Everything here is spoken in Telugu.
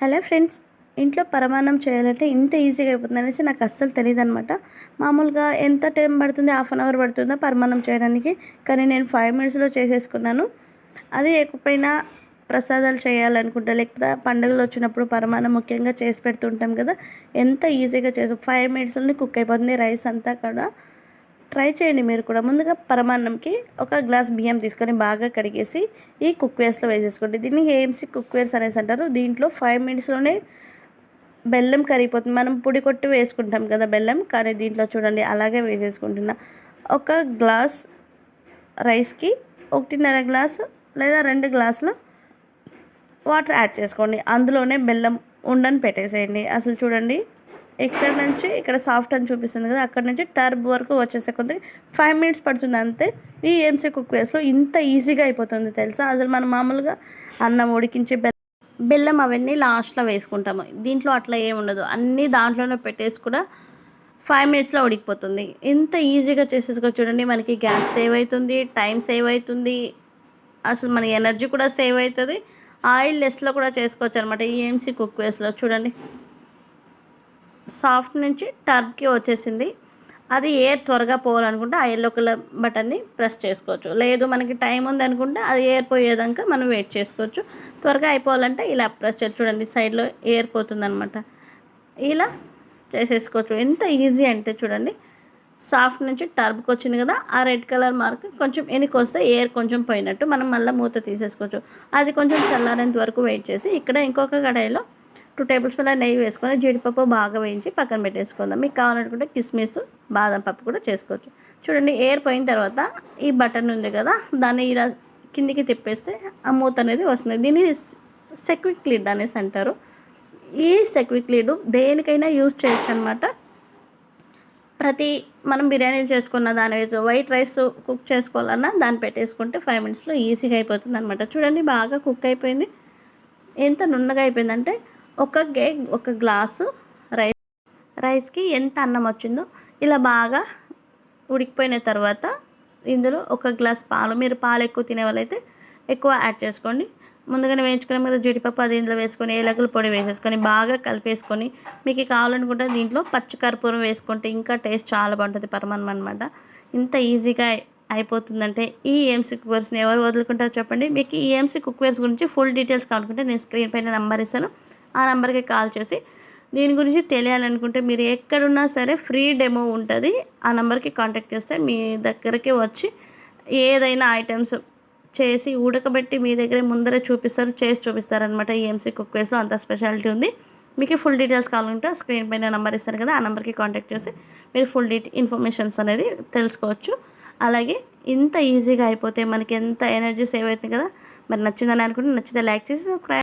హలో ఫ్రెండ్స్ ఇంట్లో పరమాన్నం చేయాలంటే ఇంత ఈజీగా అయిపోతుంది అనేసి నాకు అస్సలు తెలియదు అనమాట మామూలుగా ఎంత టైం పడుతుంది? హాఫ్ అన్ అవర్ పడుతుందో పరమాన్నం చేయడానికి? కానీ నేను ఫైవ్ మినిట్స్లో చేసేసుకున్నాను. అది ఎప్పుడైనా ప్రసాదాలు చేయాలనుకుంటా. లేకపోతే పండుగలు వచ్చినప్పుడు పరమాణం ముఖ్యంగా చేసి పెడుతుంటాం కదా ఎంత ఈజీగా చేసు ఫైవ్ మినిట్స్లోనే కుక్ అయిపోతుంది రైస్ అంతా కూడా. ట్రై చేయండి మీరు కూడా. ముందుగా పరమాన్నంకి ఒక గ్లాస్ బియ్యం తీసుకొని బాగా కడిగేసి ఈ కుక్వేర్స్లో వేసేసుకోండి. దీన్ని ఏఎంసీ కుక్వేర్స్ అనేసి అంటారు. దీంట్లో ఫైవ్ మినిట్స్లోనే బెల్లం కరిగిపోతుంది. మనం పొడి కొట్టి వేసుకుంటాం కదా బెల్లం కానీ దీంట్లో చూడండి అలాగే వేసేసుకుంటున్నా. ఒక గ్లాస్ రైస్కి ఒకటిన్నర గ్లాసు లేదా రెండు గ్లాసులు వాటర్ యాడ్ చేసుకోండి. అందులోనే బెల్లం ఉండని పెట్టేసేయండి. అసలు చూడండి ఇక్కడ నుంచి ఇక్కడ సాఫ్ట్ అని చూపిస్తుంది కదా అక్కడ నుంచి టర్బ్ వరకు వచ్చేసే కొద్ది ఫైవ్ మినిట్స్ పడుతుంది అంతే. ఈ ఎంసీ కుక్ వేస్లో ఇంత ఈజీగా అయిపోతుంది తెలుసా? అసలు మనం మామూలుగా అన్నం ఉడికించి బెల్లం అవన్నీ లాస్ట్లో వేసుకుంటాము. దీంట్లో అట్లా ఏమి ఉండదు. అన్నీ దాంట్లోనే పెట్టేసి కూడా ఫైవ్ మినిట్స్లో ఉడికిపోతుంది. ఇంత ఈజీగా చేసేసుకో చూడండి. మనకి గ్యాస్ సేవ్ అవుతుంది టైం సేవ్ అవుతుంది అసలు మన ఎనర్జీ కూడా సేవ్ అవుతుంది. ఆయిల్ లెస్లో కూడా చేసుకోవచ్చు అనమాట ఈఎంసీ కుక్ వేస్లో చూడండి. సాఫ్ట్ నుంచి టర్బ్కి వచ్చేసింది. అది ఎయిర్ త్వరగా పోవాలనుకుంటే ఆ ఎల్లో కలర్ బటన్ని ప్రెస్ చేసుకోవచ్చు. లేదు మనకి టైం ఉంది అనుకుంటే అది ఎయిర్ పోయేదాకా మనం వెయిట్ చేసుకోవచ్చు. త్వరగా అయిపోవాలంటే ఇలా ప్రెస్ చేయాలి. చూడండి సైడ్లో ఎయిర్ పోతుందనమాట ఇలా చేసేసుకోవచ్చు. ఎంత ఈజీ అంటే చూడండి సాఫ్ట్ నుంచి టర్బ్కి వచ్చింది కదా ఆ రెడ్ కలర్ మార్క్ కొంచెం ఎనికి వస్తే ఎయిర్ కొంచెం పోయినట్టు మనం మళ్ళీ మూత తీసేసుకోవచ్చు. అది కొంచెం చల్లారేంత వరకు వెయిట్ చేసి ఇక్కడ ఇంకొక కడాయిలో టూ టేబుల్ స్పూన్ల నెయ్యి వేసుకొని జీడిపప్పు బాగా వేయించి పక్కన పెట్టేసుకుందాం. మీకు కావాలనుకుంటే కిస్మిస్ బాదం పప్పు కూడా చేసుకోవచ్చు. చూడండి ఎయిర్ పోయిన తర్వాత ఈ బటన్ ఉంది కదా దాన్ని ఇలా కిందికి తిప్పేస్తే ఆ మూత అనేది వస్తుంది. దీన్ని సెక్విక్ లిడ్ అనేసి అంటారు. ఈ సెక్విక్ లిడ్ దేనికైనా యూజ్ చేయొచ్చు అనమాట ప్రతి మనం బిర్యానీ చేసుకున్న దాని వైట్ రైస్ కుక్ చేసుకోవాలన్నా దాన్ని పెట్టేసుకుంటే ఫైవ్ మినిట్స్లో ఈజీగా అయిపోతుంది అనమాట చూడండి బాగా కుక్ అయిపోయింది. ఎంత నున్నగా అయిపోయిందంటే ఒక గే ఒక గ్లాసు రైస్. రైస్కి ఎంత అన్నం వచ్చిందో ఇలా బాగా ఉడికిపోయిన తర్వాత ఇందులో ఒక గ్లాస్ పాలు. మీరు పాలు ఎక్కువ తినే వాళ్ళైతే ఎక్కువ యాడ్ చేసుకోండి. ముందుగానే వేయించుకునే మీద జీడిపప్పు అది ఇందులో వేసుకొని ఏలకుల పొడి వేసేసుకొని బాగా కలిపేసుకొని మీకు కావాలనుకుంటే దీంట్లో పచ్చికర్పూరం వేసుకుంటే ఇంకా టేస్ట్ చాలా బాగుంటుంది. పరమాన్నం అనమాట ఇంత ఈజీగా అయిపోతుందంటే ఈ ఏఎంసీ కుక్వేర్స్ని ఎవరు వదులుకుంటారో చెప్పండి. మీకు ఈ ఏఎంసీ కుక్వేర్స్ గురించి ఫుల్ డీటెయిల్స్ కావాలనుకుంటే నేను స్క్రీన్ పైన నెంబర్ ఇస్తాను. ఆ నెంబర్కి కాల్ చేసి దీని గురించి తెలియాలనుకుంటే మీరు ఎక్కడున్నా సరే ఫ్రీ డెమో ఉంటుంది. ఆ నెంబర్కి కాంటాక్ట్ చేస్తే మీ దగ్గరికి వచ్చి ఏదైనా ఐటమ్స్ చేసి ఉడకబెట్టి మీ దగ్గరే ముందరే చూపిస్తారు చేసి చూపిస్తారనమాట ఈఎంసీ కుక్వేస్లో అంత స్పెషాలిటీ ఉంది. మీకు ఫుల్ డీటెయిల్స్ కావాలంటే స్క్రీన్ పైన నెంబర్ ఇస్తారు కదా ఆ నెంబర్కి కాంటాక్ట్ చేసి మీరు ఫుల్ డీటెయిల్ ఇన్ఫర్మేషన్స్ అనేది తెలుసుకోవచ్చు. అలాగే ఇంత ఈజీగా అయిపోతే మనకి ఎంత ఎనర్జీ సేవ్ అవుతుంది కదా మరి నచ్చిందని అనుకుంటే నచ్చితే లైక్ చేసి సబ్స్క్రైబ్